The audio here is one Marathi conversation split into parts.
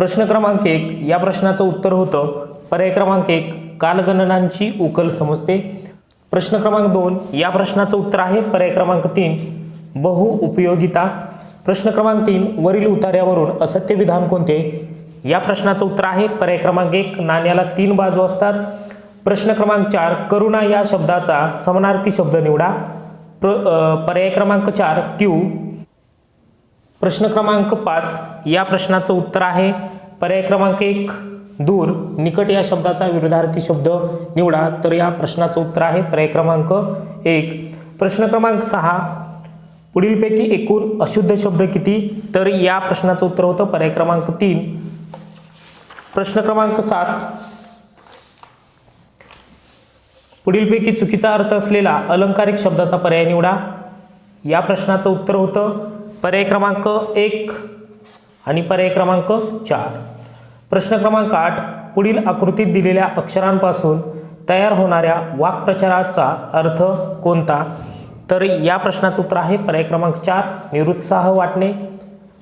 प्रश्न क्रमांक एक. या प्रश्नाचं उत्तर होतं. पर्याय क्रमांक एक कालगणनांची उकल समजते. प्रश्न क्रमांक दोन या प्रश्नाचं उत्तर आहे. पर्याय क्रमांक तीन बहु उपयोगिता. प्रश्न क्रमांक तीन वरील उतार्यावरून असत्य विधान कोणते? या प्रश्नाचं उत्तर आहे. पर्याय क्रमांक एक नाण्याला तीन बाजू असतात. प्रश्न क्रमांक चार करुणा या शब्दाचा समानार्थी शब्द निवडा. प्र पर्याय क्रमांक चार क्यू प्रश्न क्रमांक पाच. या प्रश्नाचं उत्तर आहे. पर्याय क्रमांक एक दूर निकट या शब्दाचा विरुद्धार्थी शब्द निवडा. तर या प्रश्नाचं उत्तर आहे. पर्याय क्रमांक एक. प्रश्न क्रमांक सहा पुढीलपैकी एकूण अशुद्ध शब्द किती? तर या प्रश्नाचं उत्तर होतं पर्याय क्रमांक तीन. प्रश्न क्रमांक सात. पुढीलपैकी चुकीचा अर्थ असलेला अलंकारिक शब्दाचा पर्याय निवडा. या प्रश्नाचं उत्तर होतं पर्याय क्रमांक एक आणि पर्याय क्रमांक चार. प्रश्न क्रमांक आठ पुढील आकृतीत दिलेल्या अक्षरांपासून तयार होणाऱ्या वाक्प्रचाराचा अर्थ कोणता? तर या प्रश्नाचं उत्तर आहे पर्याय क्रमांक चार निरुत्साह वाटणे.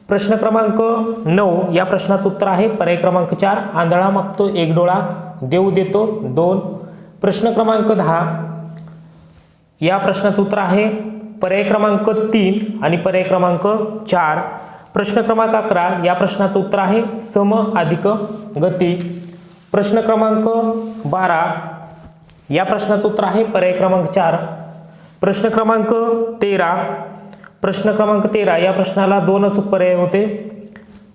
प्रश्न क्रमांक नऊ या प्रश्नाचं उत्तर आहे पर्याय क्रमांक चार आंधळा मागतो एक डोळा देऊ देतो दोन. प्रश्न क्रमांक दहा या प्रश्नाचं उत्तर आहे पर्याय क्रमांक तीन आणि पर्याय क्रमांक चार. प्रश्न क्रमांक अकरा या प्रश्नाचं उत्तर आहे सम अधिक गती. प्रश्न क्रमांक बारा या प्रश्नाचं उत्तर आहे पर्याय क्रमांक चार. प्रश्न क्रमांक तेरा प्रश्न क्रमांक तेरा या प्रश्नाला दोनच पर्याय होते.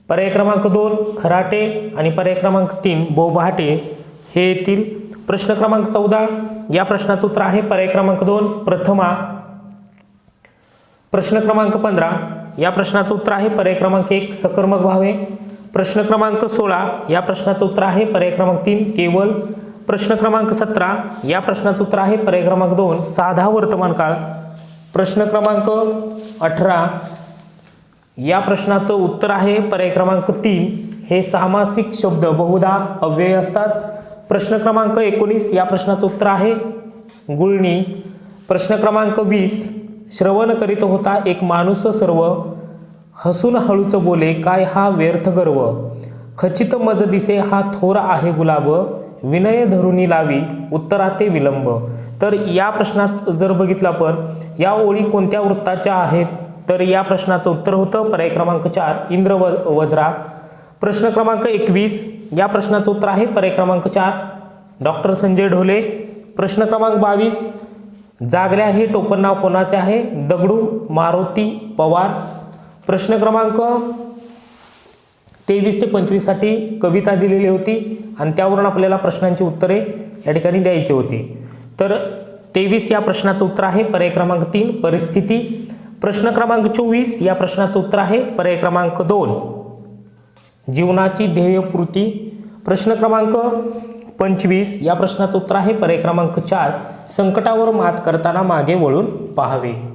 पर्याय क्रमांक दोन खराटे आणि पर्याय क्रमांक तीन बोभाटे. हे येतील. प्रश्न क्रमांक चौदा या प्रश्नाचं उत्तर आहे पर्याय क्रमांक दोन प्रथमा. प्रश्न क्रमांक पंधरा. या प्रश्नाचं उत्तर आहे पर्याय क्रमांक एक सकर्मक भावे. प्रश्न क्रमांक सोळा या प्रश्नाचं उत्तर आहे पर्याय क्रमांक तीन केवल. प्रश्न क्रमांक सतरा या प्रश्नाचं उत्तर आहे पर्याय क्रमांक दोन साधा वर्तमान काळ. प्रश्न क्रमांक अठरा या प्रश्नाचं उत्तर आहे पर्याय क्रमांक तीन हे सामासिक शब्द बहुधा अव्यय असतात. प्रश्न क्रमांक एकोणीस या प्रश्नाचं उत्तर आहे गुळणी. प्रश्न क्रमांक वीस श्रवण करीत होता एक माणूस सर्व. हसून हळूच बोले काय हा व्यर्थ गर्व? खचित मज दिसे हा थोर आहे गुलाब. विनय धरुनी लावी उत्तराते विलंब. तर या प्रश्नात जर बघितलं आपण या ओळी कोणत्या वृत्ताच्या आहेत? तर या प्रश्नाचं उत्तर होतं पर्याय क्रमांक चार इंद्र व वज्रा. प्रश्न क्रमांक एकवीस या प्रश्नाचं उत्तर आहे पर्याय क्रमांक चार डॉक्टर संजय ढोले. प्रश्न क्रमांक बावीस जागल्या हे टोपण नाव कोणाचे आहे? दगडू मारुती पवार. प्रश्न क्रमांक तेवीस ते पंचवीससाठी कविता दिलेली होती आणि त्यावरून आपल्याला प्रश्नांची उत्तरे या ठिकाणी द्यायची होती. तर तेवीस या प्रश्नाचं उत्तर आहे पर्याय क्रमांक तीन परिस्थिती. प्रश्न क्रमांक चोवीस या प्रश्नाचं उत्तर आहे पर्याय क्रमांक दोन जीवनाची ध्येयपूर्ती. प्रश्न क्रमांक पंचवीस या प्रश्नाचं उत्तर आहे. पर्याय क्रमांक चार संकटावर मात करताना मागे वळून पाहावे.